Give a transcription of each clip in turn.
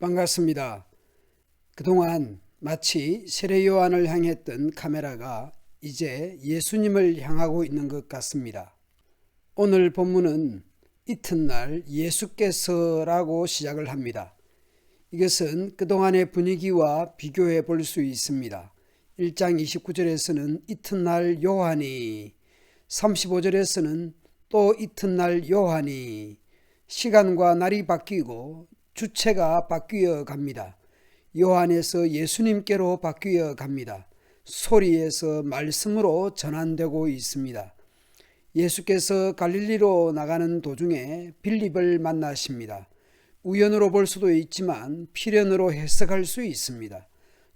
반갑습니다. 그동안 마치 세례 요한을 향했던 카메라가 이제 예수님을 향하고 있는 것 같습니다. 오늘 본문은 이튿날 예수께서라고 시작을 합니다. 이것은 그동안의 분위기와 비교해 볼 수 있습니다. 1장 29절에서는 이튿날 요한이 35절에서는 또 이튿날 요한이 시간과 날이 바뀌고 주체가 바뀌어 갑니다. 요한에서 예수님께로 바뀌어 갑니다. 소리에서 말씀으로 전환되고 있습니다. 예수께서 갈릴리로 나가는 도중에 빌립을 만나십니다. 우연으로 볼 수도 있지만 필연으로 해석할 수 있습니다.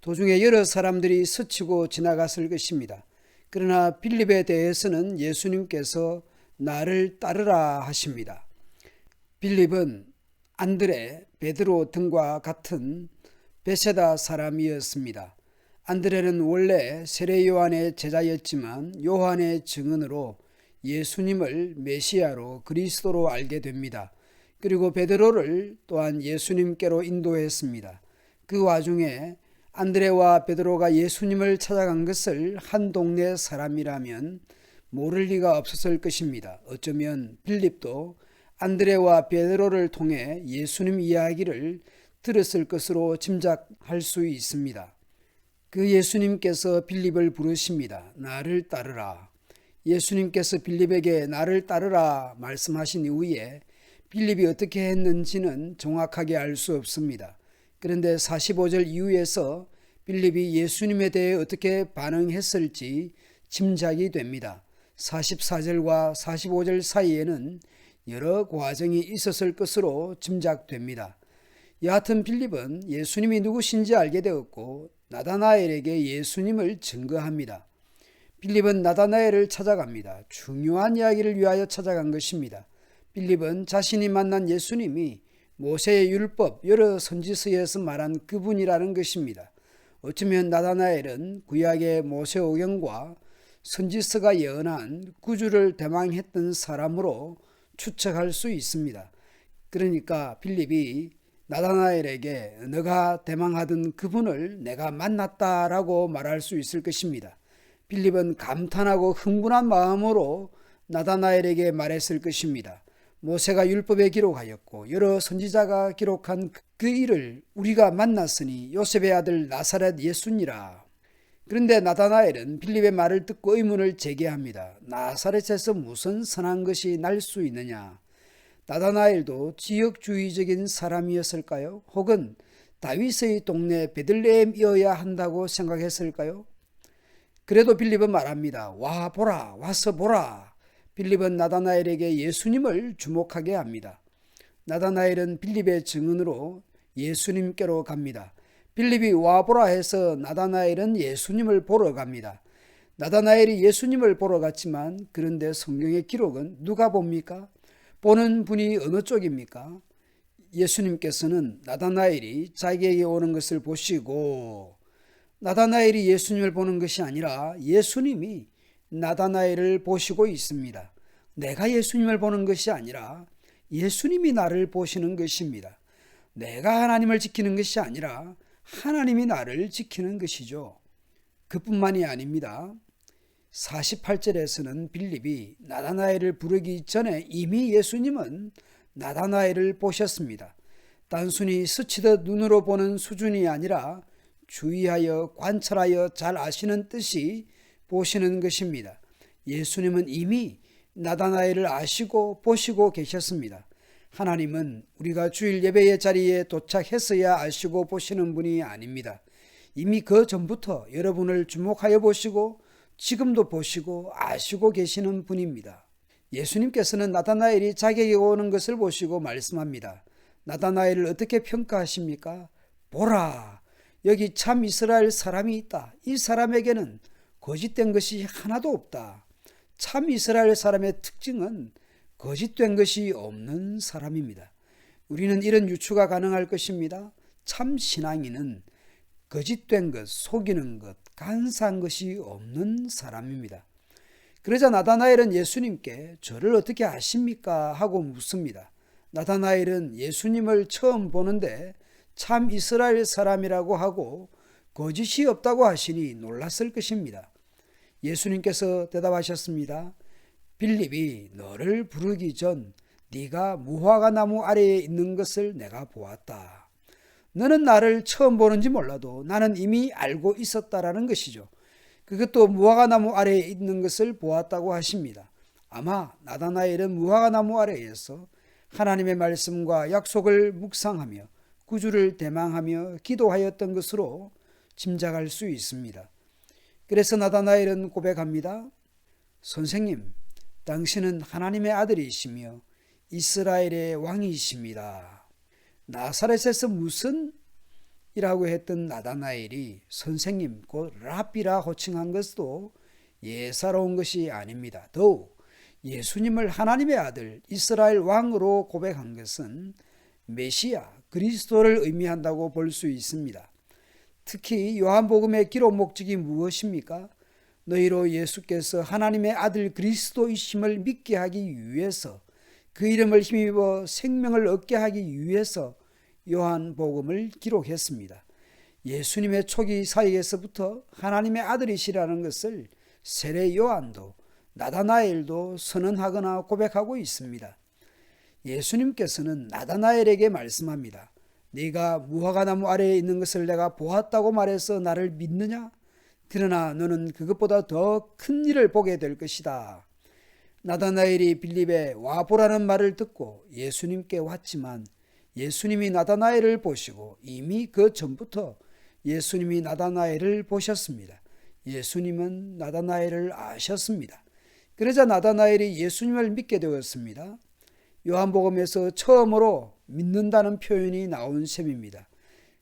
도중에 여러 사람들이 스치고 지나갔을 것입니다. 그러나 빌립에 대해서는 예수님께서 나를 따르라 하십니다. 빌립은 안드레, 베드로 등과 같은 베세다 사람이었습니다. 안드레는 원래 세례 요한의 제자였지만 요한의 증언으로 예수님을 메시아로 그리스도로 알게 됩니다. 그리고 베드로를 또한 예수님께로 인도했습니다. 그 와중에 안드레와 베드로가 예수님을 찾아간 것을 한 동네 사람이라면 모를 리가 없었을 것입니다. 어쩌면 빌립도 안드레와 베드로를 통해 예수님 이야기를 들었을 것으로 짐작할 수 있습니다. 그 예수님께서 빌립을 부르십니다. 나를 따르라. 예수님께서 빌립에게 나를 따르라 말씀하신 이후에 빌립이 어떻게 했는지는 정확하게 알 수 없습니다. 그런데 45절 이후에서 빌립이 예수님에 대해 어떻게 반응했을지 짐작이 됩니다. 44절과 45절 사이에는 여러 과정이 있었을 것으로 짐작됩니다. 여하튼 빌립은 예수님이 누구신지 알게 되었고 나다나엘에게 예수님을 증거합니다. 빌립은 나다나엘을 찾아갑니다. 중요한 이야기를 위하여 찾아간 것입니다. 빌립은 자신이 만난 예수님이 모세의 율법 여러 선지서에서 말한 그분이라는 것입니다. 어쩌면 나다나엘은 구약의 모세오경과 선지서가 예언한 구주를 대망했던 사람으로 추측할 수 있습니다. 그러니까 빌립이 나다나엘에게 너가 대망하던 그분을 내가 만났다라고 말할 수 있을 것입니다. 빌립은 감탄하고 흥분한 마음으로 나다나엘에게 말했을 것입니다. 모세가 율법에 기록하였고 여러 선지자가 기록한 그 일을 우리가 만났으니 요셉의 아들 나사렛 예수니라. 그런데 나다나엘은 빌립의 말을 듣고 의문을 제기합니다. 나사렛에서 무슨 선한 것이 날 수 있느냐? 나다나엘도 지역주의적인 사람이었을까요? 혹은 다윗의 동네 베들레헴이어야 한다고 생각했을까요? 그래도 빌립은 말합니다. 와 보라 와서 보라. 빌립은 나다나엘에게 예수님을 주목하게 합니다. 나다나엘은 빌립의 증언으로 예수님께로 갑니다. 빌립이 와보라 해서 나다나엘은 예수님을 보러 갑니다. 나다나엘이 예수님을 보러 갔지만 그런데 성경의 기록은 누가 봅니까? 보는 분이 어느 쪽입니까? 예수님께서는 나다나엘이 자기에게 오는 것을 보시고 나다나엘이 예수님을 보는 것이 아니라 예수님이 나다나엘을 보시고 있습니다. 내가 예수님을 보는 것이 아니라 예수님이 나를 보시는 것입니다. 내가 하나님을 지키는 것이 아니라 하나님이 나를 지키는 것이죠. 그뿐만이 아닙니다. 48절에서는 빌립이 나다나엘을 부르기 전에 이미 예수님은 나다나엘을 보셨습니다. 단순히 스치듯 눈으로 보는 수준이 아니라 주의하여 관찰하여 잘 아시는 뜻이 보시는 것입니다. 예수님은 이미 나다나엘을 아시고 보시고 계셨습니다. 하나님은 우리가 주일 예배의 자리에 도착했어야 아시고 보시는 분이 아닙니다. 이미 그 전부터 여러분을 주목하여 보시고 지금도 보시고 아시고 계시는 분입니다. 예수님께서는 나다나엘이 자기에게 오는 것을 보시고 말씀합니다. 나다나엘을 어떻게 평가하십니까? 보라, 여기 참 이스라엘 사람이 있다. 이 사람에게는 거짓된 것이 하나도 없다. 참 이스라엘 사람의 특징은 거짓된 것이 없는 사람입니다. 우리는 이런 유추가 가능할 것입니다. 참 신앙인은 거짓된 것, 속이는 것, 간사한 것이 없는 사람입니다. 그러자 나다나엘은 예수님께 저를 어떻게 아십니까? 하고 묻습니다. 나다나엘은 예수님을 처음 보는데 참 이스라엘 사람이라고 하고 거짓이 없다고 하시니 놀랐을 것입니다. 예수님께서 대답하셨습니다. 빌립이 너를 부르기 전 네가 무화과 나무 아래에 있는 것을 내가 보았다. 너는 나를 처음 보는지 몰라도 나는 이미 알고 있었다라는 것이죠. 그것도 무화과 나무 아래에 있는 것을 보았다고 하십니다. 아마 나다나엘은 무화과 나무 아래에서 하나님의 말씀과 약속을 묵상하며 구주를 대망하며 기도하였던 것으로 짐작할 수 있습니다. 그래서 나다나엘은 고백합니다. 선생님, 당신은 하나님의 아들이시며 이스라엘의 왕이십니다. 나사렛에서 무슨 이라고 했던 나다나엘이 선생님 곧 랍비라 호칭한 것도 예사로운 것이 아닙니다. 더욱 예수님을 하나님의 아들 이스라엘 왕으로 고백한 것은 메시아 그리스도를 의미한다고 볼 수 있습니다. 특히 요한복음의 기록 목적이 무엇입니까? 너희로 예수께서 하나님의 아들 그리스도이심을 믿게 하기 위해서 그 이름을 힘입어 생명을 얻게 하기 위해서 요한복음을 기록했습니다. 예수님의 초기 사역에서부터 하나님의 아들이시라는 것을 세례 요한도 나다나엘도 선언하거나 고백하고 있습니다. 예수님께서는 나다나엘에게 말씀합니다. 네가 무화과 나무 아래에 있는 것을 내가 보았다고 말해서 나를 믿느냐? 그러나 너는 그것보다 더 큰 일을 보게 될 것이다. 나다나엘이 빌립에 와보라는 말을 듣고 예수님께 왔지만 예수님이 나다나엘을 보시고 이미 그 전부터 예수님이 나다나엘을 보셨습니다. 예수님은 나다나엘을 아셨습니다. 그러자 나다나엘이 예수님을 믿게 되었습니다. 요한복음에서 처음으로 믿는다는 표현이 나온 셈입니다.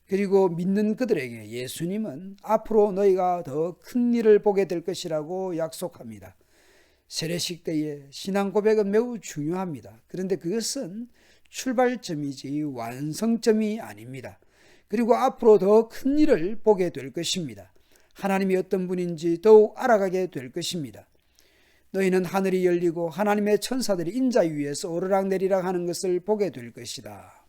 그리고 믿는 그들에게 예수님은 앞으로 너희가 더 큰 일을 보게 될 것이라고 약속합니다. 세례식 때의 신앙 고백은 매우 중요합니다. 그런데 그것은 출발점이지 완성점이 아닙니다. 그리고 앞으로 더 큰 일을 보게 될 것입니다. 하나님이 어떤 분인지 더욱 알아가게 될 것입니다. 너희는 하늘이 열리고 하나님의 천사들이 인자 위에서 오르락내리락 하는 것을 보게 될 것이다.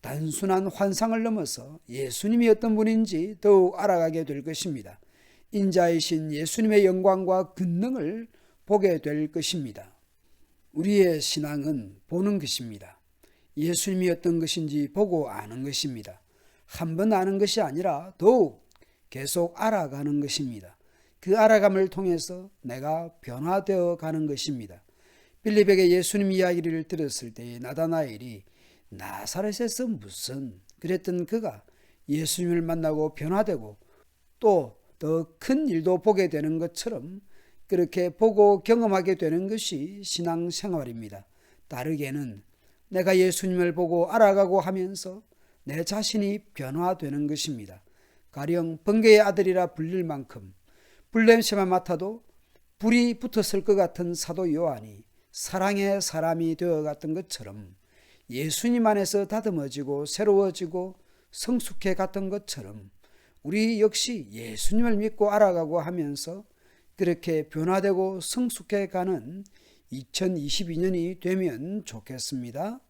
단순한 환상을 넘어서 예수님이 어떤 분인지 더욱 알아가게 될 것입니다. 인자이신 예수님의 영광과 근능을 보게 될 것입니다. 우리의 신앙은 보는 것입니다. 예수님이 어떤 것인지 보고 아는 것입니다. 한 번 아는 것이 아니라 더욱 계속 알아가는 것입니다. 그 알아감을 통해서 내가 변화되어 가는 것입니다. 빌립에게 예수님 이야기를 들었을 때 나다나엘이 나사렛에서 무슨 그랬던 그가 예수님을 만나고 변화되고 또 더 큰 일도 보게 되는 것처럼 그렇게 보고 경험하게 되는 것이 신앙 생활입니다. 다르게는 내가 예수님을 보고 알아가고 하면서 내 자신이 변화되는 것입니다. 가령 번개의 아들이라 불릴 만큼 불냄새만 맡아도 불이 붙었을 것 같은 사도 요한이 사랑의 사람이 되어 갔던 것처럼 예수님 안에서 다듬어지고 새로워지고 성숙해 갔던 것처럼 우리 역시 예수님을 믿고 알아가고 하면서 그렇게 변화되고 성숙해 가는 2022년이 되면 좋겠습니다.